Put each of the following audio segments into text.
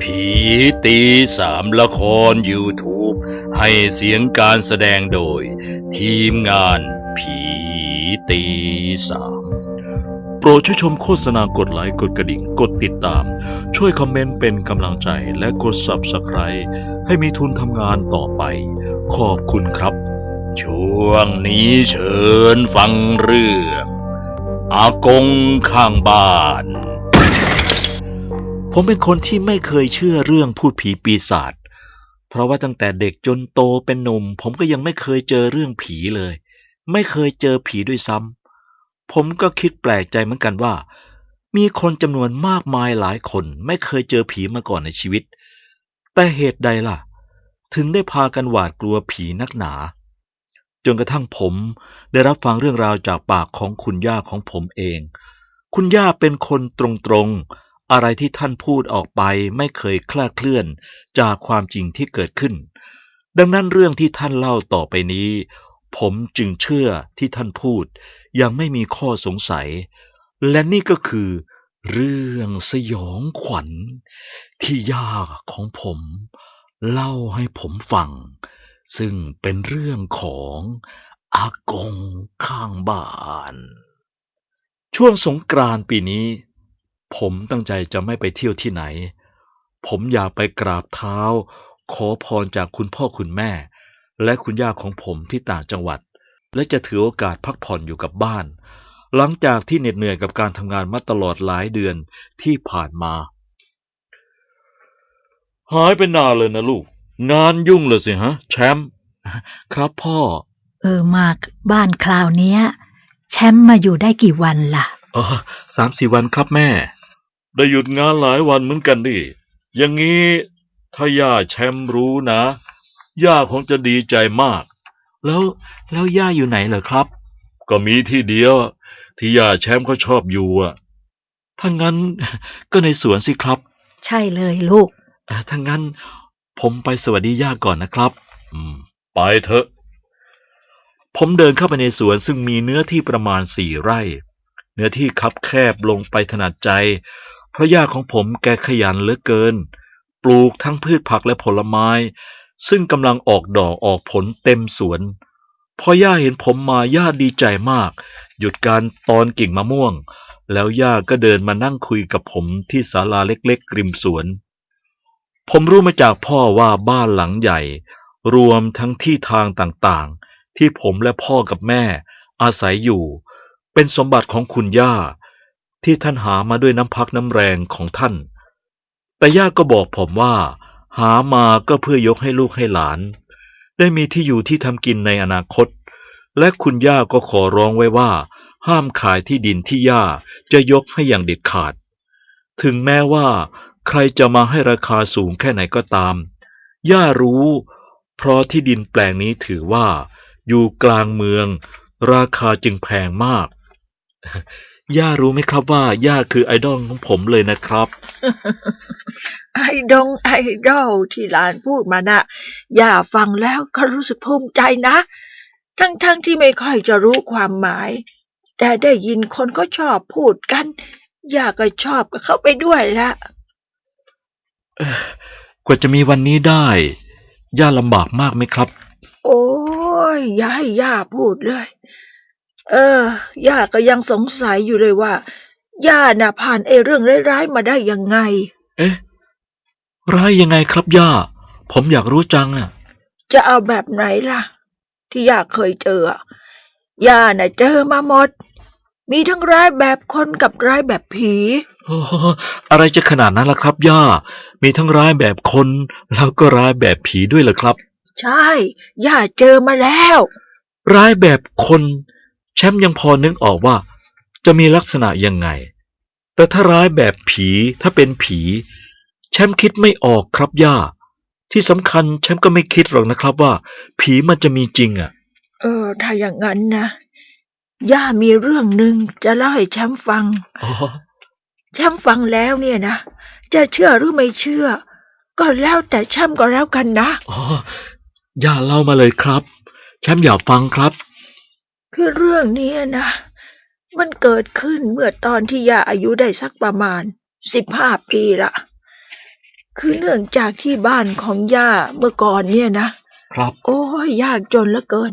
ผีตีสามละคร YouTube ให้เสียงการแสดงโดย ทีมงานผีตีสามโปรดช่วยชมโฆษณากดไลค์กดกระดิ่งกดติดตาม ช่วยคอมเมนต์เป็นกำลังใจและกด Subscribe ให้มีทุนทำงานต่อไป ขอบคุณครับ ช่วงนี้เชิญฟังเรื่อง อากงข้างบ้าน ผมเป็นคนที่ไม่เคยเชื่อเรื่องพูดผีปีศาจ เพราะว่าตั้งแต่เด็กจนโตเป็นหนุ่ม ผมก็ยังไม่เคยเจอเรื่องผีเลย ไม่เคยเจอผีด้วยซ้ำ ผมก็คิดแปลกใจเหมือนกันว่า มีคนจำนวนมากมายหลายคนไม่เคยเจอผีมาก่อนในชีวิต แต่เหตุใดล่ะ ถึงได้พากันหวาดกลัวผีนักหนา จนกระทั่งผมได้รับฟังเรื่องราวจากปากของคุณย่าของผมเอง คุณย่าเป็นคนตรงๆ อะไรที่ท่านพูดออกไปไม่เคยคลาดเคลื่อนจากความจริงที่เกิดขึ้น ดังนั้นเรื่องที่ท่านเล่าต่อไปนี้ ผมจึงเชื่อที่ท่านพูด ยังไม่มีข้อสงสัย และนี่ก็คือ เรื่องสยองขวัญ ที่ย่าของผม เล่าให้ผมฟัง ซึ่งเป็นเรื่องของอากงข้างบ้าน ช่วงสงกรานต์ปีนี้ ผมตั้งใจจะไม่ไปเที่ยวที่ไหน ผมอยากไปกราบเท้า ขอพรจากคุณพ่อคุณแม่ และคุณย่าของผมที่ต่างจังหวัด และจะถือโอกาสพักผ่อนอยู่กับบ้าน หลังจากที่เหน็ดเหนื่อยกับการทำงานมาตลอดหลายเดือนที่ผ่านมา หายไปนานเลยนะลูก งานยุ่งเลยสิฮะ แชมป์ครับพ่อ เออมากบ้านคราวเนี้ย แชมป์มาอยู่ได้กี่วันล่ะ อ๋อสามสี่วันครับแม่ ได้หยุดงานหลายวันเหมือนกันดิอย่างนี้ถ้าย่าแชมป์รู้นะ ย่าคงจะดีใจมาก แล้วแล้วย่าอยู่ไหนเหรอครับ ก็มีที่เดียว ที่ย่าแชมป์เขาชอบอยู่อะถ้างั้นก็ในสวนสิครับใช่เลยลูก เอ่อถ้างั้นผมไปสวัสดีย่าก่อนนะครับ อืม ไปเถอะ ผมเดินเข้าไปในสวนซึ่งมีเนื้อที่ประมาณสี่ไร่ เนื้อที่คับแคบลงไปถนัดใจเพราะย่าของผมแกขยันเหลือเกิน ปลูกทั้งพืชผักและผลไม้ ซึ่งกำลังออกดอกออกผลเต็มสวน พอย่าเห็นผมมาย่าดีใจมาก หยุดการตอนกิ่งมะม่วง แล้วย่าก็เดินมานั่งคุยกับผมที่ศาลาเล็กๆริมสวน ผมรู้มาจากพ่อว่าบ้านหลังใหญ่ รวมทั้งที่ทางต่างๆ ที่ผมและพ่อกับแม่อาศัยอยู่ เป็นสมบัติของคุณย่า ที่ท่านหามาด้วยน้ำพักน้ำแรงของท่าน แต่ย่าก็บอกผมว่า หามาก็เพื่อยกให้ลูกให้หลาน ได้มีที่อยู่ที่ทำกินในอนาคต และคุณย่าก็ขอร้องไว้ว่า ห้ามขายที่ดินที่ย่าจะยกให้อย่างเด็ดขาด ถึงแม้ว่า ใครจะมาให้ราคาสูงแค่ไหนก็ตาม ย่ารู้ เพราะที่ดินแปลงนี้ถือว่า อยู่กลางเมือง ราคาจึงแพงมาก ย่ารู้ไหมครับว่า ย่าคือไอดอลของผมเลยนะครับ ไอดงไอดอลที่หลานพูดมานะ่ะย่าฟังแล้วก็รู้สึกภูมิใจนะ ทั้งๆทที่ไม่ค่อยจะรู้ความหมาย แต่ได้ยินคนก็ชอบพูดกัน ย่าก็ชอบกับเขาไปด้วยละกว่าจะมีวันนี้ได้ ย่าลำบากมากไหมครับ โอ้ยอย่าให้ย่าพูดเลย เออย่าก็ยังสงสัยอยู่เลยว่า ย่าน่ะผ่านไอ้เรื่องร้ายๆมาได้ยังไง เอ๊ะ ร้ายยังไงครับย่า ผมอยากรู้จังอะจะเอาแบบไหนล่ะ ที่ย่าเคยเจออะย่าน่ะเจอมาหมด มีทั้งร้ายแบบคนกับร้ายแบบผี โอ้โหอะไรจะขนาดนั้นล่ะครับ ย่า มีทั้งร้ายแบบคน แล้วก็ร้ายแบบผีด้วยเหรอครับ ใช่ ย่าเจอมาแล้ว ร้ายแบบคน แชมป์ยังพอนึกออกว่า จะมีลักษณะยังไง แต่ถ้าร้ายแบบผีถ้าเป็นผี แชมป์คิดไม่ออกครับย่า ที่สำคัญแชมป์ก็ไม่คิดหรอกนะครับว่า ผีมันจะมีจริงอะ เออ ถ้าอย่างนั้นนะ ย่ามีเรื่องหนึ่งจะเล่าให้แชมป์ฟัง อ๋อ แชมป์ฟังแล้วเนี่ยนะ จะเชื่อหรือไม่เชื่อ ก็แล้วแต่แชมป์ก็แล้วกันนะ อ๋อย่าเล่ามาเลยครับ แชมป์อยากฟังครับ คือเรื่องนี้นะ มันเกิดขึ้นเมื่อตอนที่ย่าอายุได้สักประมาณสิบห้าปีละคือเนื่องจากที่บ้านของย่าเมื่อก่อนเนี่ยนะครับ โอ้ยยากจนเหลือเกิน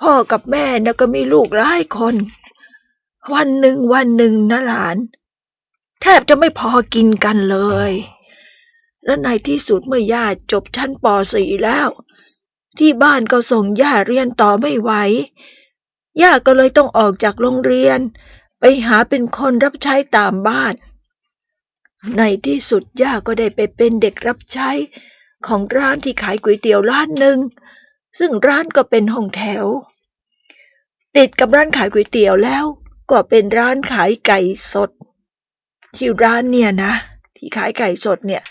พ่อกับแม่นะก็มีลูกหลายคน วันหนึ่งวันหนึ่งนะหลาน แทบจะไม่พอกินกันเลย และในที่สุดเมื่อย่าจบชั้นป .4 แล้ว ที่บ้านก็ส่งย่าเรียนต่อไม่ไหว ย่าก็เลยต้องออกจากโรงเรียน ไปหาเป็นคนรับใช้ตามบ้าน ในที่สุดย่าก็ได้ไปเป็นเด็กรับใช้ของร้านที่ขายก๋วยเตี๋ยวร้านหนึ่ง ซึ่งร้านก็เป็นห้องแถว ติดกับร้านขายก๋วยเตี๋ยวแล้ว ก็เป็นร้านขายไก่สด ที่ร้านเนี่ยนะ ที่ขายไก่สดเนี่ย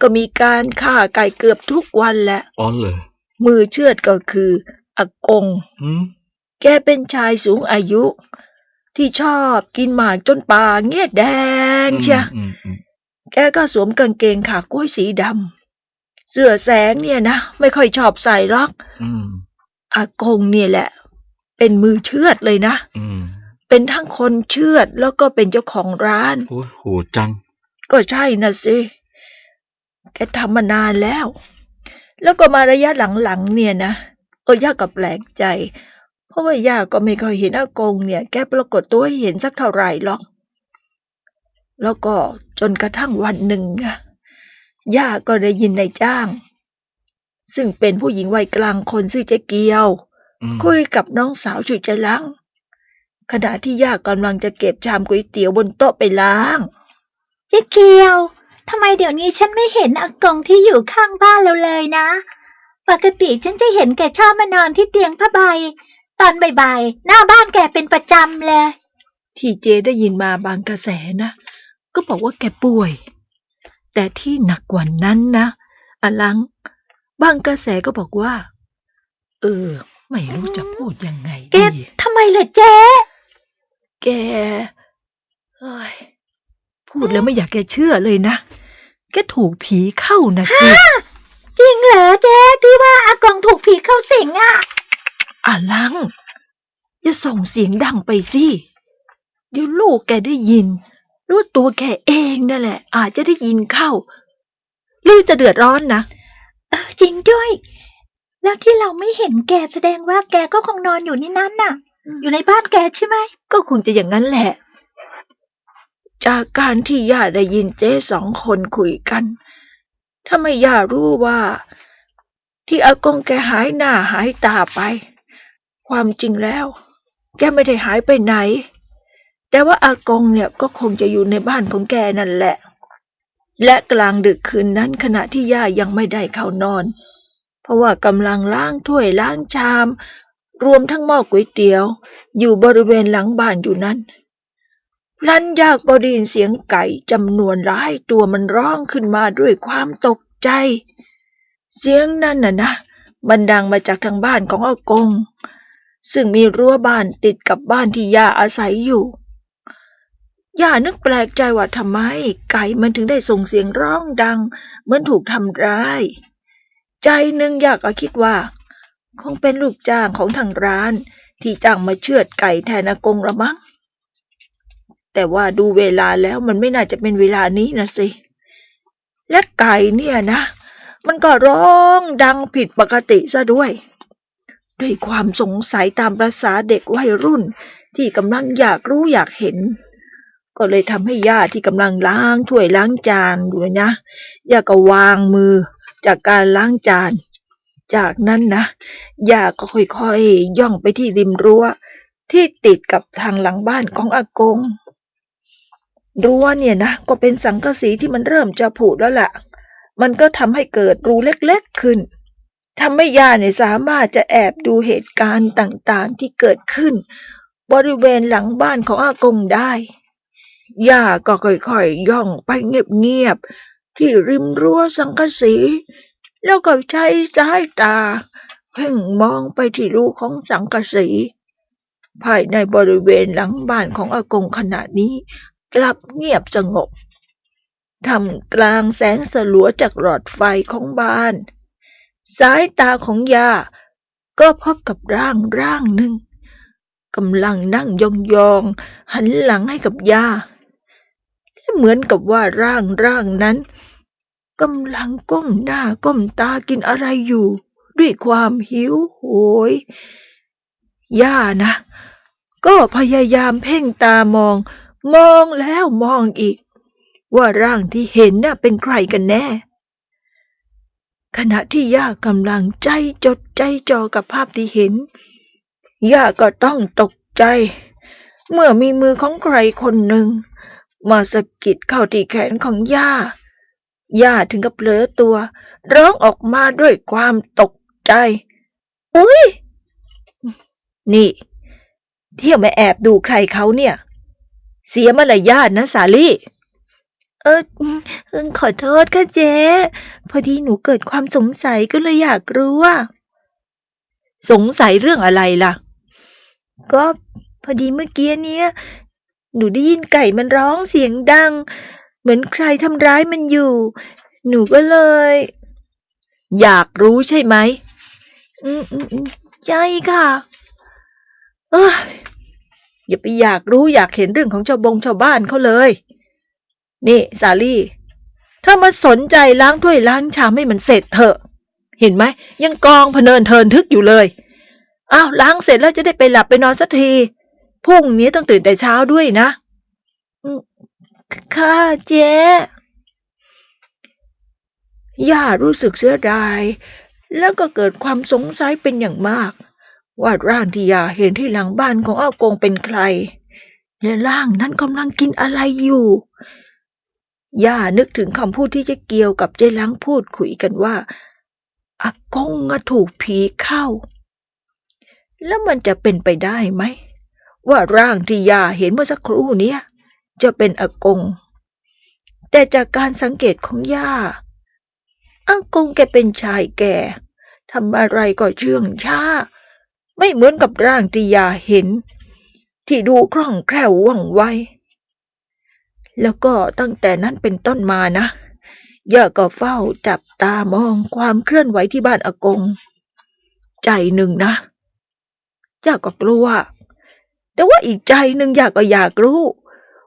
ก็มีการฆ่าไก่เกือบทุกวันแหละอ๋อเลยมือเชือดก็คืออากงหืม แกเป็นชายสูงอายุ ที่ชอบกินหมากจนปากเงี้ยแดงเชียอืมอืมแกก็สวมกางเกงขากล้วยสีดำเสื้อแสงเนี่ยนะ ไม่ค่อยชอบใส่หรอก อืมอากงเนี่ยแหละ เป็นมือเชือดเลยนะ อืมเป็นทั้งคนเชือดแล้วก็เป็นเจ้าของร้าน โอ้ยโหดจัง ก็ใช่นะสิ แกทำมานานแล้ว แล้วก็มาระยะหลังๆเนี่ยนะ ก็ย่าก็แปลกใจเพ ราะว่าย่าก็ไม่ค่อยเห็นอากงเนี่ย แกปรากฏตัวให้เห็นสักเท่าไหร่หรอก แล้วก็จนกระทั่งวันหนึ่งอะย่าก็ได้ยินนายจ้าง ซึ่งเป็นผู้หญิงวัยกลางคนชื่อเจ๊เกียวอืมคุยกับน้องสาวชื่อเจลังขณะที่ย่ากำลังจะเก็บชามก๋วยเตี๋ยวบนโต๊ะไปล้าง เจ๊เกียวทำไมเดี๋ยวนี้ฉันไม่เห็นอากงที่อยู่ข้างบ้านเราเลยนะ ปกติฉันจะเห็นแกชอบมานอนที่เตียงผ้าใบ ตอนบ่ายๆ หน้าบ้านแกเป็นประจำเลย ที่เจได้ยินมาบางกระแสนะ ก็บอกว่าแกป่วย แต่ที่หนักกว่านั้นนะอลัง บางกระแสก็บอกว่า เออ ไม่รู้จะพูดยังไงแกดี ทำไมล่ะเจ๊แกเอ้ยพูดแล้วไม่อยากแกเชื่อเลยนะ แกถูกผีเข้านะสิ จริงเหรอเจ๊ที่ว่าอากงถูกผีเข้าสิงอะอ ลัง อย่าส่งเสียงดังไปสิเดี๋ยวลูกแกได้ยินรู้ตัวแกเองนั่นแหละ อาจจะได้ยินเข้าหรือจะเดือดร้อนนะ เออจริงด้วย แล้วที่เราไม่เห็นแกแสดงว่าแกก็คงนอนอยู่ในนั้นน่ะ อยู่ในบ้านแกใช่ไหม ก็คงจะอย่างนั้นแหละ จากการที่ย่าได้ยินเจ๊สองคนคุยกัน ถ้าไม่ย่ารู้ว่า ที่อากงแกหายหน้าหายตาไป ความจริงแล้ว แกไม่ได้หายไปไหน แต่ว่าอากงเนี่ยก็คงจะอยู่ในบ้านของแกนั่นแหละ และกลางดึกคืนนั้นขณะที่ย่ายังไม่ได้เข้านอน เพราะว่ากำลังล้างถ้วยล้างชาม รวมทั้งหม้อก๋วยเตี๋ยว อยู่บริเวณหลังบ้านอยู่นั้นพลันยาก็ได้ยินเสียงไก่จำนวนหลายตัวมันร้องขึ้นมาด้วยความตกใจ เสียงนั่นน่ะนะมันดังมาจากทางบ้านของอากง ซึ่งมีรั้วบ้านติดกับบ้านที่ย่าอาศัยอยู่ ย่านึกแปลกใจว่าทำไม ไก่มันถึงได้ส่งเสียงร้องดัง เหมือนถูกทำร้าย ใจหนึ่งย่าก็คิดว่า คงเป็นลูกจ้างของทางร้าน ที่จ้างมาเชือดไก่แทนอากงละมั้งแต่ว่าดูเวลาแล้วมันไม่น่าจะเป็นเวลานี้นะสิ และไก่เนี่ยนะ มันก็ร้องดังผิดปกติซะด้วย ด้วยความสงสัยตามประษาเด็กวัยรุ่น ที่กำลังอยากรู้อยากเห็น ก็เลยทำให้ย่าที่กำลังล้างถ้วยล้างจานอยู่นะย่าก็วางมือจากการล้างจาน จากนั้นนะย่าก็ค่อยๆย่องไปที่ริมรั้ว ที่ติดกับทางหลังบ้านของอากงรั้วเนี่ยนะก็เป็นสังกะสีที่มันเริ่มจะผุแล้วล่ะ มันก็ทำให้เกิดรูเล็กๆขึ้น ทำให้ย่าเนี่ยสามารถจะแอบดูเหตุการณ์ต่างๆที่เกิดขึ้น บริเวณหลังบ้านของอากงได้ ย่าก็ค่อยๆย่องไปเงียบๆที่ริมรั้วสังกะสี แล้วก็ใช้สายตา เพ่งมองไปที่รูของสังกะสี ภายในบริเวณหลังบ้านของอากงขณะนี้ กลับเงียบสงบทำกลางแสงสลัวจากหลอดไฟของบ้าน สายตาของยา ก็พบกับร่างร่างหนึ่งกำลังนั่งยองๆหันหลังให้กับยาและเหมือนกับว่าร่างร่างนั้นกำลังก้มหน้าก้มตากินอะไรอยู่ ด้วยความหิวโหย ย่านะ ก็พยายามเพ่งตามอง มองแล้วมองอีก ว่าร่างที่เห็นน่ะเป็นใครกันแน่ ขณะที่ย่ากำลังใจจดใจจ่อกับภาพที่เห็น ย่าก็ต้องตกใจ เมื่อมีมือของใครคนหนึ่ง มาสะกิดเข้าที่แขนของย่า ย่าถึงกับเผลอตัว ร้องออกมาด้วยความตกใจ อุ้ย นี่ เที่ยวมาแอบดูใครเขาเนี่ย เสียมารยาทนะสาลี่ เออเออขอโทษค่ะเจ๊ พอดีหนูเกิดความสงสัยก็เลยอยากรู้ว่า สงสัยเรื่องอะไรล่ะ ก็พอดีเมื่อกี้เนี้ย หนูได้ยินไก่มันร้องเสียงดัง เหมือนใครทำร้ายมันอยู่ หนูก็เลย อยากรู้ใช่ไหม อืมอืมอืมใช่ค่ะ เอ้ยอย่าไปอยากรู้อยากเห็นเรื่องของชาวบงชาวบ้านเขาเลย นี่สาลี่ ถ้ามาสนใจล้างถ้วยล้างชามให้มันเสร็จเถอะ เห็นไหม ยังกองพเนินเทินทึกอยู่เลยอ้าวล้างเสร็จแล้วจะได้ไปหลับไปนอนสักทีพรุ่งนี้ต้องตื่นแต่เช้าด้วยนะค่ะเจ๊ย่ารู้สึกเสียดาย แล้วก็เกิดความสงสัยเป็นอย่างมาก ว่าร่างที่ย่าเห็นที่หลังบ้านของอ้ากงเป็นใคร และร่างนั้นกำลังกินอะไรอยู่ ย่านึกถึงคำพูดที่เจ๊เกียวกับเจ๊ล้างพูดคุยกันว่าอากงอะถูกผีเข้า แล้วมันจะเป็นไปได้ไหม ว่าร่างที่ย่าเห็นเมื่อสักครู่เนี้จะเป็นอากง แต่จากการสังเกตของย่าอากงแกเป็นชายแก่ทำอะไรก็เชื่องช้า ไม่เหมือนกับร่างที่ย่าเห็น ที่ดูคล่องแคล่วว่องไว แล้วก็ตั้งแต่นั้นเป็นต้นมานะย่าก็เฝ้าจับตามองความเคลื่อนไหวที่บ้านอากง ใจหนึ่งนะย่าก็กลัว แต่ว่าอีกใจหนึ่งย่าก็อยากรู้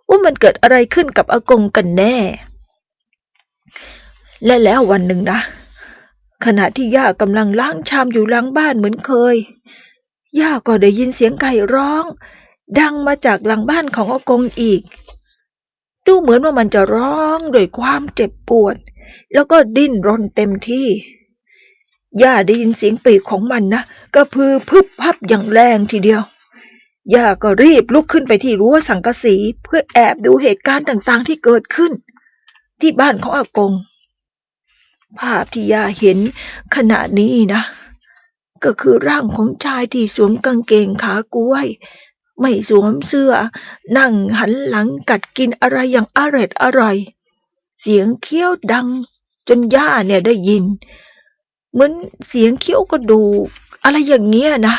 ว่ามันเกิดอะไรขึ้นกับอากงกันแน่ และแล้ววันหนึ่งนะ ขณะที่ย่ากำลังล้างชามอยู่หลังบ้านเหมือนเคย ย่าก็ได้ยินเสียงไก่ร้อง ดังมาจากหลังบ้านของอากงอีก ดูเหมือนว่ามันจะร้องด้วยความเจ็บปวด แล้วก็ดิ้นรนเต็มที่ ย่าได้ยินเสียงปีกของมันนะกระพือพึบพับอย่างแรงทีเดียว ย่าก็รีบลุกขึ้นไปที่รั้วสังกะสีเพื่อแอบดูเหตุการณ์ต่างๆ ที่เกิดขึ้น ที่บ้านของอากง ภาพที่ย่าเห็นขณะนี้นะ ก็คือร่างของชายที่สวมกางเกงขากล้วย ไม่สวมเสื้อ นั่งหันหลังกัดกินอะไรอย่างอร่อยอร่อย เสียงเคี้ยวดัง จนย่าเนี่ยได้ยิน เหมือนเสียงเคี้ยวกระดูกอะไรอย่างเงี้ยนะ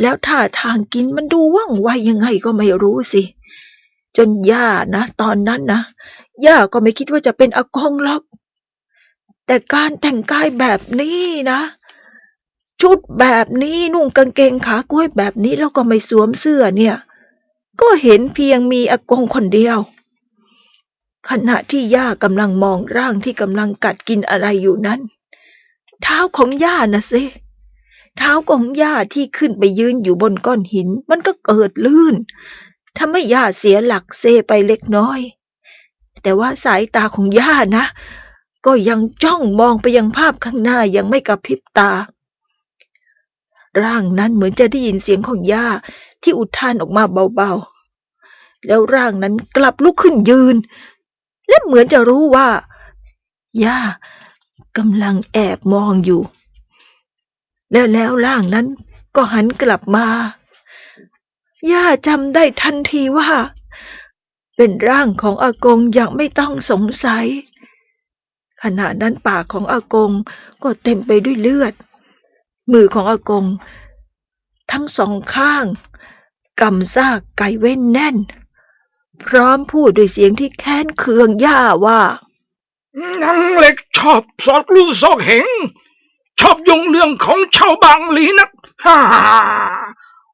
แล้วท่าทางกินมันดูว่องไวยังไงก็ไม่รู้สิ จนย่านะ ตอนนั้นนะย่าก็ไม่คิดว่าจะเป็นอากงหรอก แต่การแต่งกายแบบนี้นะ ชุดแบบนี้นุ่งกางเกงขากล้วยแบบนี้แล้วก็ไม่สวมเสื้อเนี่ย ก็เห็นเพียงมีอากงคนเดียว ขณะที่ย่ากำลังมองร่างที่กำลังกัดกินอะไรอยู่นั้น เท้าของย่านะสิเท้าของย่าที่ขึ้นไปยืนอยู่บนก้อนหิน มันก็เกิดลื่นทำให้ย่าเสียหลักเซไปเล็กน้อย แต่ว่าสายตาของย่านะ ก็ยังจ้องมองไปยังภาพข้างหน้ายังไม่กระพริบตา ร่างนั้นเหมือนจะได้ยินเสียงของย่าที่อุทานออกมาเบาๆ แล้วร่างนั้นกลับลุกขึ้นยืน และเหมือนจะรู้ว่า ย่ากำลังแอบมองอยู่ แล้วแล้วร่างนั้นก็หันกลับมา ย่าจำได้ทันทีว่า เป็นร่างของอากงอย่างไม่ต้องสงสัยขณะนั้นปากของอากงก็เต็มไปด้วยเลือด มือของอากง ทั้งสองข้างกำซากไก่ไว้นแน่น พร้อมพูดด้วยเสียงที่แค้นเคืองย่าว่านางเล็กชอบสอดรู้สอกเห็นชอบยงเรื่องของชาวบางหลีนักฮ่า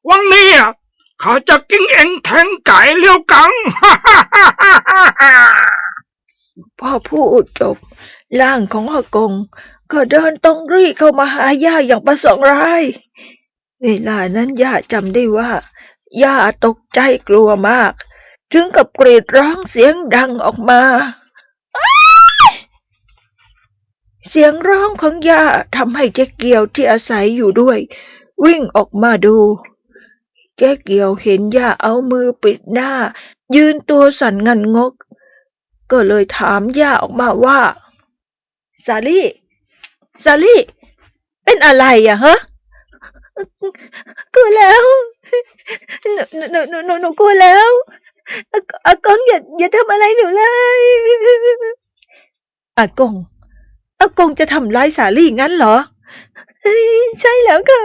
วันนี้อะข้าจะกินเองแทงไก่เลี้ยวกังฮ่าฮ่าฮ่าฮ่าฮ่าพอพูดจบร่างของอากง ก็เดินตรงรีเข้ามาหาย่าอย่างประสงค์ร้าย เวลานั้นย่าจำได้ว่าย่าตกใจกลัวมาก ถึงกับกรีดร้องเสียงดังออกมา เสียงร้องของย่าทำให้เจ๊เกียวที่อาศัยอยู่ด้วย วิ่งออกมาดูเจ๊เกียวเห็นย่าเอามือปิดหน้า ยืนตัวสั่นงันงก ก็เลยถามย่าออกมาว่า สาลี่ สาลี่ เป็นอะไรอะฮะกลัวแล้วหนูหนูหนูหนูหนูกลัวแล้วอากงอย่าอย่าทำอะไรหนูเลยอากงอากงจะทำร้ายสาลี่งั้นเหรอใช่แล้วค่ะ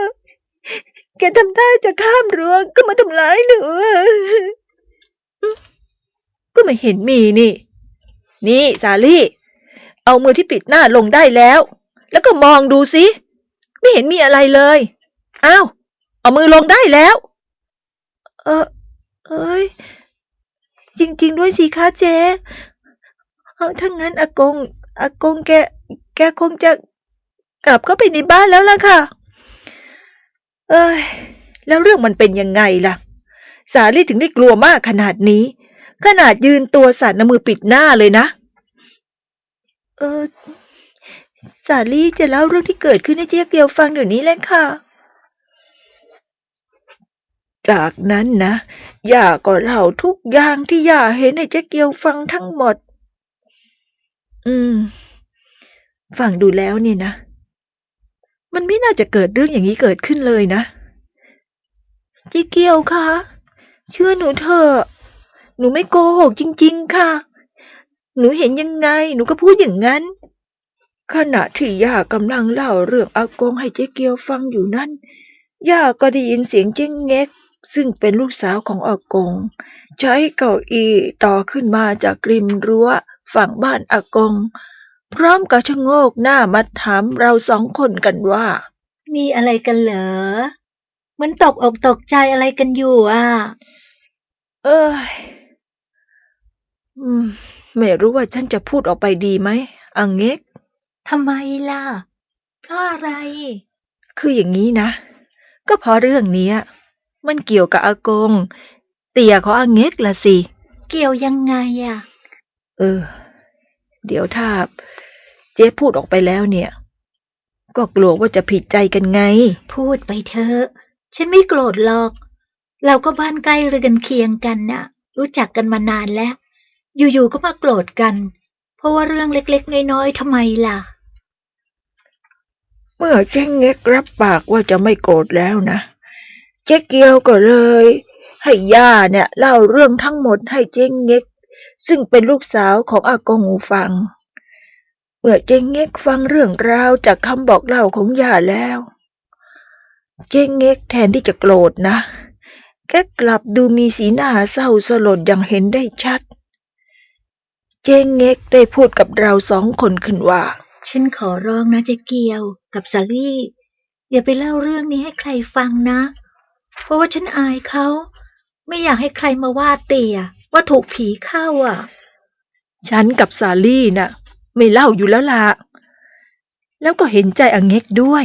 แกทำท่าจะข้ามรั้วก็มาทำร้ายหนูก็ไม่เห็นมีนี่ นี่สาลี่ เอามือที่ปิดหน้าลงได้แล้ว แล้วก็มองดูสิไม่เห็นมีอะไรเลยอ้าวเอามือลงได้แล้ว เออเอ้ย จริง ๆ ด้วยสิคะเจ๊เออถ้างั้นอากงอากงแก แกคงจะกลับเข้าไปในบ้านแล้วล่ะค่ะ เอ้ย แล้วเรื่องมันเป็นยังไงล่ะ สาลี่ถึงได้กลัวมากขนาดนี้ ขนาดยืนตัวสั่นมือปิดหน้าเลยนะ เออ สาลี่จะเล่าเรื่องที่เกิดขึ้นให้เจ๊เกียวฟังเดี๋ยวนี้เลยค่ะ จากนั้นนะย่าก็เล่าทุกอย่างที่ย่าเห็นให้เจ๊เกียวฟังทั้งหมด อืม ฟังดูแล้วเนี่ยนะ มันไม่น่าจะเกิดเรื่องอย่างนี้เกิดขึ้นเลยนะเจ๊เกียวคะเชื่อหนูเถอะหนูไม่โกหกจริง ๆ ค่ะ หนูเห็นยังไง หนูก็พูดอย่างนั้น ขณะที่ย่ากำลังเล่าเรื่องอากงให้เจ๊เกียวฟังอยู่นั้น ย่าก็ได้ยินเสียงเจ๊งเง็ก ซึ่งเป็นลูกสาวของอากง ใช้เก้าอี้ต่อขึ้นมาจากริมรั้วฝั่งบ้านอากง พร้อมกับชะโงกหน้ามาถามเราสองคนกันว่า มีอะไรกันเหรอ มันตกอกตกใจอะไรกันอยู่อะ เอ้ยอืม ไม่รู้ว่าฉันจะพูดออกไปดีไหมอังเง็ก ทำไมล่ะ เพราะอะไร คืออย่างนี้นะ ก็เพราะเรื่องเนี้ย มันเกี่ยวกับอากง เตี่ยของอังเง็กละสิ เกี่ยวยังไงอะเออ เดี๋ยวถ้า เจ๊พูดออกไปแล้วเนี่ย ก็กลัวว่าจะผิดใจกันไง พูดไปเถอะ ฉันไม่โกรธหรอก เราก็บ้านใกล้เรือนเคียงกันน่ะ รู้จักกันมานานแล้ว อยู่ๆก็มาโกรธกัน เพราะว่าเรื่องเล็กๆน้อยๆทำไมล่ะ เมื่อเจ๊งเง็กรับปากว่าจะไม่โกรธแล้วนะ เจ๊เกียวก็เลย ให้ย่าเนี่ยเล่าเรื่องทั้งหมดให้เจ๊งเง็ก ซึ่งเป็นลูกสาวของอากงฟัง เมื่อเจ๊งเง็กฟังเรื่องราวจากคำบอกเล่าของย่าแล้ว เจ๊งเง็กแทนที่จะโกรธนะแกกลับดูมีสีหน้าเศร้าสลดอย่างเห็นได้ชัด เจ๊งเง็กได้พูดกับเราสองคนขึ้นว่า ฉันขอร้องนะเจ๊เกียวกับสาลี่ อย่าไปเล่าเรื่องนี้ให้ใครฟังนะ เพราะว่าฉันอายเขา ไม่อยากให้ใครมาว่าเตี่ยว่าถูกผีเข้าอะ ฉันกับสาลี่น่ะ ไม่เล่าอยู่แล้วล่ะแล้วก็เห็นใจอังเง็กด้วย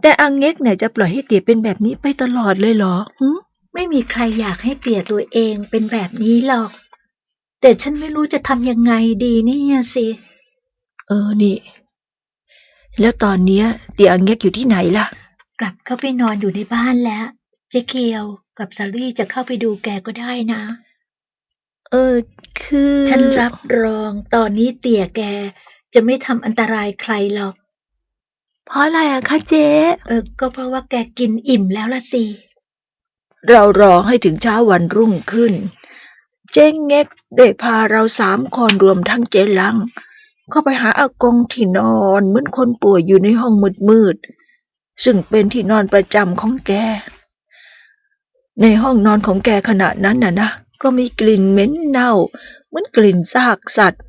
แต่อังเง็กเนี่ยจะปล่อยให้เตี๋ยเป็นแบบนี้ไปตลอดเลยเหรอหึไม่มีใครอยากให้เตี่ยตัวเองเป็นแบบนี้หรอก แต่ฉันไม่รู้จะทำยังไงดีเนี่ยสิ เออนี่ แล้วตอนเนี้ยเตี๋ยอังเง็กอยู่ที่ไหนล่ะ กลับเข้าไปนอนอยู่ในบ้านแล้ว เจ๊เกียวกับสาลี่จะเข้าไปดูแกก็ได้นะ เออ คือ ฉันรับรองตอนนี้เตี่ยแกจะไม่ทำอันตรายใครหรอก เพราะอะไรอะคะเจ๊เออ ก็เพราะว่าแกกินอิ่มแล้วละสิ เรารอให้ถึงเช้าวันรุ่งขึ้น เจ๊งเง็กได้พาเราสามคนรวมทั้งเจ๊ลัง เข้าไปหาอากงที่นอนเหมือนคนป่วยอยู่ในห้องมืดๆ ซึ่งเป็นที่นอนประจำของแก ในห้องนอนของแกขณะนั้นน่ะนะ ก็มีกลิ่นเหม็นเน่า เหมือนกลิ่นซากสัตว์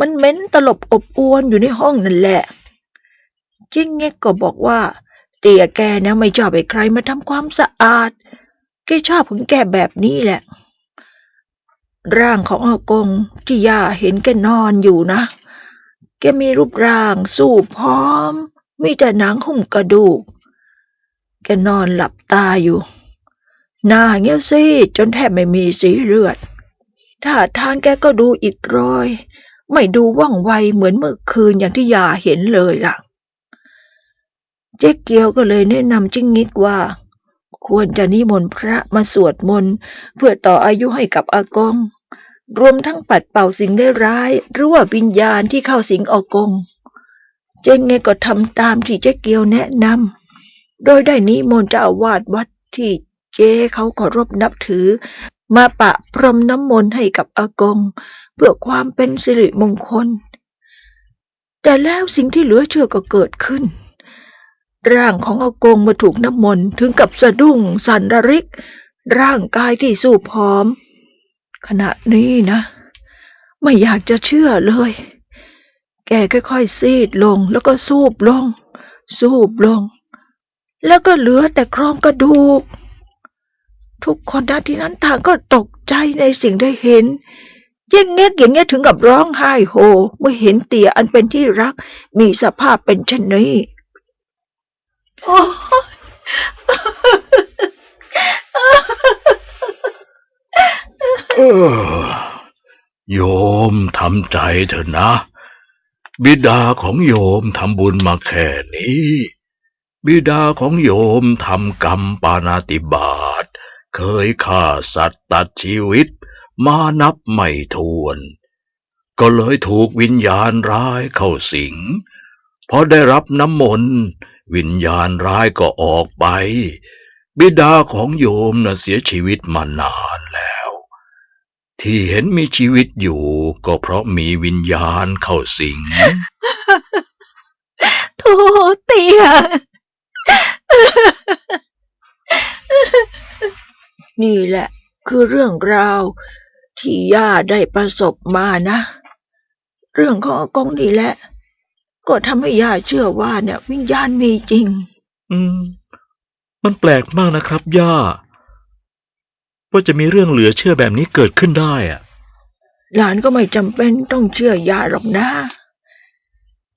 มันเหม็นตลบอบอวนอยู่ในห้องนั่นแหละเจ๊งเง็กก็บอกว่า เตี่ยแกนะไม่ชอบให้ใครมาทำความสะอาด แกชอบของแกแบบนี้แหละ ร่างของอากงที่ย่าเห็นแกนอนอยู่นะ แกมีรูปร่างสู้พร้อม มีแต่หนังหุ้มกระดูก แกนอนหลับตาอยู่ หน้าเงี้ยซีจนแทบไม่มีสีเลือดท่าทางแกก็ดูอิดโรยไม่ดูว่องไวเหมือนเมื่อคืนอย่างที่ยาเห็นเลยล่ะ เจ๊เกียวก็เลยแนะนำจิ้งงิกว่า ควรจะนิมนต์พระมาสวดมนต์เพื่อต่ออายุให้กับอากง รวมทั้งปัดเป่าสิ่งได้ร้าย หรือว่าวิญญาณที่เข้าสิงอากง เจ๊งเงก็ทำตามที่เจ๊เกียวแนะนำโดยได้นิมนต์เจ้าอาวาสวัดที่เจ๊เขาเคารพนับถือ มาปะพรมน้ำมนต์ให้กับอากง เพื่อความเป็นสิริมงคล แต่แล้วสิ่งที่เหลือเชื่อก็เกิดขึ้น ร่างของอากงมาถูกน้ำมนต์ถึงกับสะดุ้งสั่นระริก ร่างกายที่สู้พร้อม ขณะนี้นะ ไม่อยากจะเชื่อเลย แกค่อยๆซีดลงแล้วก็สูบลง สูบลง แล้วก็เหลือแต่โครงกระดูก ทุกคนณที่นั้นต่างก็ตกใจในสิ่งได้เห็นเย่งเง็กอย่างเงี้ยถึงกับร้องไห้โฮ เมื่อเห็นเตี่ยอันเป็นที่รักมีสภาพเป็นเช่นนี้ โอ้ยเออโยมทำใจเถอะนะ บิดาของโยมทำบุญมาแค่นี้ บิดาของโยมทำกรรมปานาติบาต เคยฆ่าสัตว์ตัดชีวิต มานับไม่ถ้วน ก็เลยถูกวิญญาณร้ายเข้าสิงพอได้รับน้ำมนต์ วิญญาณร้ายก็ออกไป บิดาของโยมน่ะเสียชีวิตมานานแล้ว ที่เห็นมีชีวิตอยู่ก็เพราะมีวิญญาณเข้าสิงโถเตียนี่แหละคือเรื่องราวที่ย่าได้ประสบมานะ เรื่องของอกงนี่แหละ ก็ทำให้ย่าเชื่อว่าเนี่ยวิญญาณมีจริง อืม มันแปลกมากนะครับย่า ว่าจะมีเรื่องเหลือเชื่อแบบนี้เกิดขึ้นได้อะหลานก็ไม่จำเป็นต้องเชื่อย่าหรอกนะ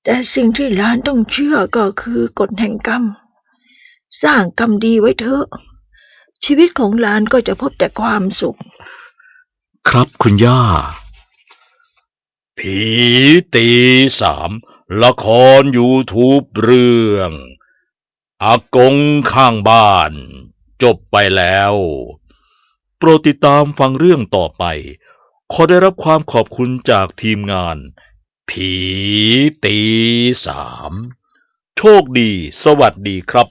แต่สิ่งที่หลานต้องเชื่อก็คือกฎแห่งกรรม สร้างกรรมดีไว้เถอะ ชีวิตของหลานก็จะพบแต่ความสุข ครับคุณย่า ผีตีสาม ละครยูทูบเรื่องอากงข้างบ้าน จบไปแล้ว โปรดติดตามฟังเรื่องต่อไป ขอได้รับความขอบคุณจากทีมงาน ผีตีสาม โชคดีสวัสดีครับ